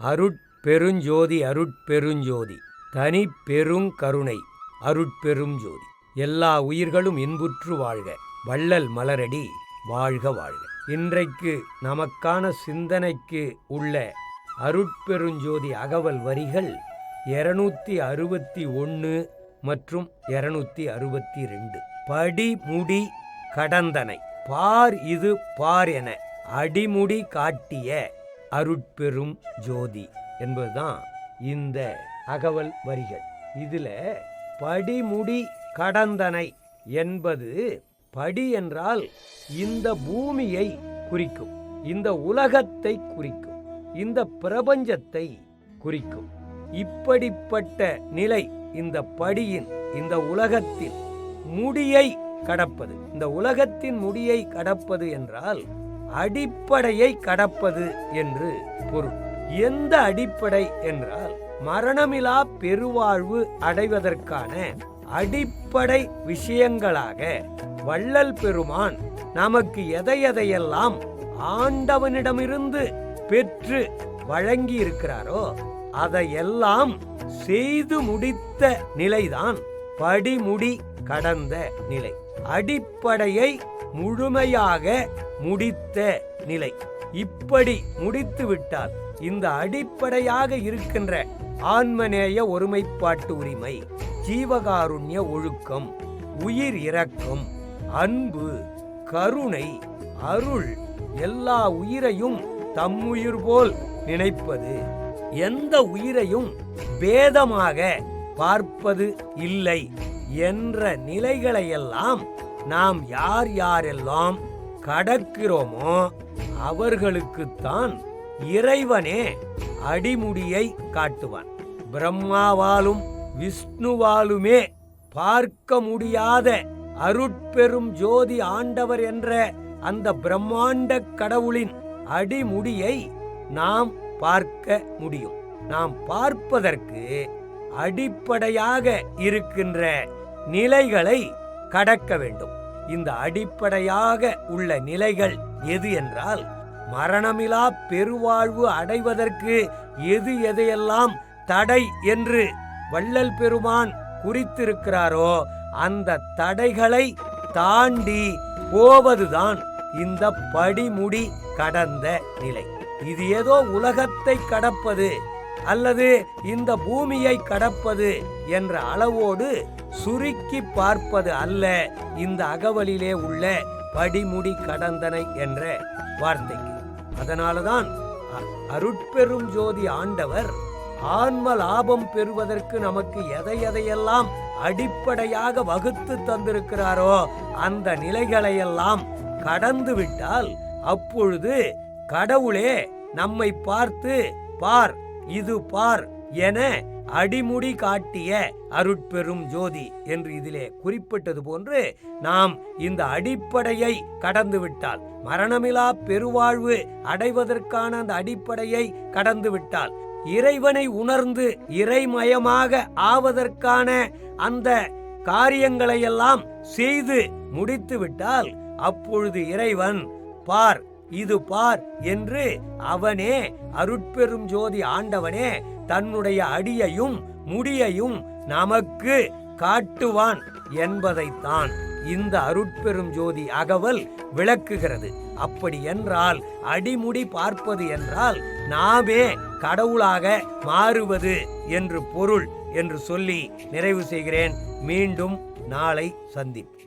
அருட்பெருஞ்சோதி அருட்பெருஞ்சோதி. தனி பெருங்கருணை அருட்பெரும் ஜோதி எல்லா உயிர்களும் இன்புற்று வாழ்க. வள்ளல் மலரடி வாழ்க வாழ்க. இன்றைக்கு நமக்கான சிந்தனைக்கு உள்ள அருட்பெருஞ்சோதி அகவல் வரிகள் இருநூத்தி அறுபத்தி ஒன்று மற்றும் இருநூத்தி அறுபத்தி ரெண்டு. படிமுடி கடந்தனை. பார் இது பார் என அடிமுடி காட்டிய அருட்பெரும் ஜோதி என்பதுதான் இந்த அகவல் வரிகள். இதில் படிமுடி கடந்தனை என்பது படி என்றால் இந்த பூமியை குறிக்கும் இந்த உலகத்தை குறிக்கும் இந்த பிரபஞ்சத்தை குறிக்கும். இப்படிப்பட்ட நிலை இந்த படியின் இந்த உலகத்தின் முடியை கடப்பது. இந்த உலகத்தின் முடியை கடப்பது என்றால் அடிப்படையை கடப்பது என்று பொருள். எந்த அடிப்படை என்றால் மரணமிலா பெருவாழ்வு அடைவதற்கான அடிப்படை விஷயங்களாக வள்ளல் பெருமான் நமக்கு எதை எதையெல்லாம் ஆண்டவனிடமிருந்து பெற்று வழங்கி இருக்கிறாரோ அதையெல்லாம் செய்து முடித்த நிலைதான் படிமுடி கடந்த நிலை. அடிப்படையை முழுமையாக முடித்த நிலை. இப்படி முடித்து விட்டால் இந்த அடிப்படையாக இருக்கின்ற ஆன்மநேய ஒருமைப்பாட்டு உரிமை ஜீவகாருண்ய ஒழுக்கம் உயிர் இரக்கம் அன்பு கருணை அருள் எல்லா உயிரையும் தம்முயிர் போல் நினைப்பது. எந்த உயிரையும் பேதமாக பார்ப்பது இல்லை என்ற நிலைகளையெல்லாம் நாம் யார் யாரெல்லாம் கடக்கிறோமோ அவர்களுக்குத்தான் இறைவனே அடிமுடியை காட்டுவான். பிரம்மாவாலும் விஷ்ணுவாலுமே பார்க்க முடியாத அருட்பெரும் ஜோதி ஆண்டவர் என்ற அந்த பிரம்மாண்ட கடவுளின் அடிமுடியை நாம் பார்க்க முடியும். நாம் பார்ப்பதற்கு அடிப்படையாக இருக்கின்ற நிலைகளை கடக்க வேண்டும். இந்த அடிப்படையாக உள்ள நிலைகள் எது என்றால் மரணமிலா பெருவாழ்வு அடைவதற்கு எது எதையெல்லாம் தடை என்று வள்ளல் பெருமான் குறித்திருக்கிறாரோ அந்த தடைகளை தாண்டி போவதுதான் இந்த படிமுடி கடந்த நிலை. இது ஏதோ உலகத்தை கடப்பது அல்லது இந்த பூமியை கடப்பது என்ற அளவோடு சுருக்கி பார்ப்பது அல்ல இந்த அகவலிலே உள்ள படிமுடி கடந்தனை என்ற வார்த்தைக்கு. அதனாலதான் அருட்பெரும் ஜோதி ஆண்டவர் ஆன்ம லாபம் பெறுவதற்கு நமக்கு எதை எதையெல்லாம் அடிப்படையாக வகுத்து தந்திருக்கிறாரோ அந்த நிலைகளையெல்லாம் கடந்து விட்டால் அப்பொழுது கடவுளே நம்மை பார்த்து பார் இது பார் என அடிமுடி காட்டிய அருட்பெரும் ஜோதி என்று இதிலே குறிப்பிட்டது போன்று நாம் இந்த அடிப்படையை கடந்துவிட்டால் மரணமிலா பெருவாழ்வு அடைவதற்கான அந்த அடிப்படையை கடந்துவிட்டால் இறைவனை உணர்ந்து இறைமயமாக ஆவதற்கான அந்த காரியங்களையெல்லாம் செய்து முடித்து விட்டால் அப்பொழுது இறைவன் பார் இது பார் என்று அவனே அருட்பெரும் ஜோதி ஆண்டவனே தன்னுடைய அடியையும் முடியையும் நமக்கு காட்டுவான் என்பதைத்தான் இந்த அருட்பெரும் ஜோதி அகவல் விளக்குகிறது. அப்படி என்றால் அடிமுடி பார்ப்பது என்றால் நாமே கடவுளாக மாறுவது என்று பொருள் என்று சொல்லி நிறைவு செய்கிறேன். மீண்டும் நாளை சந்திப்போம்.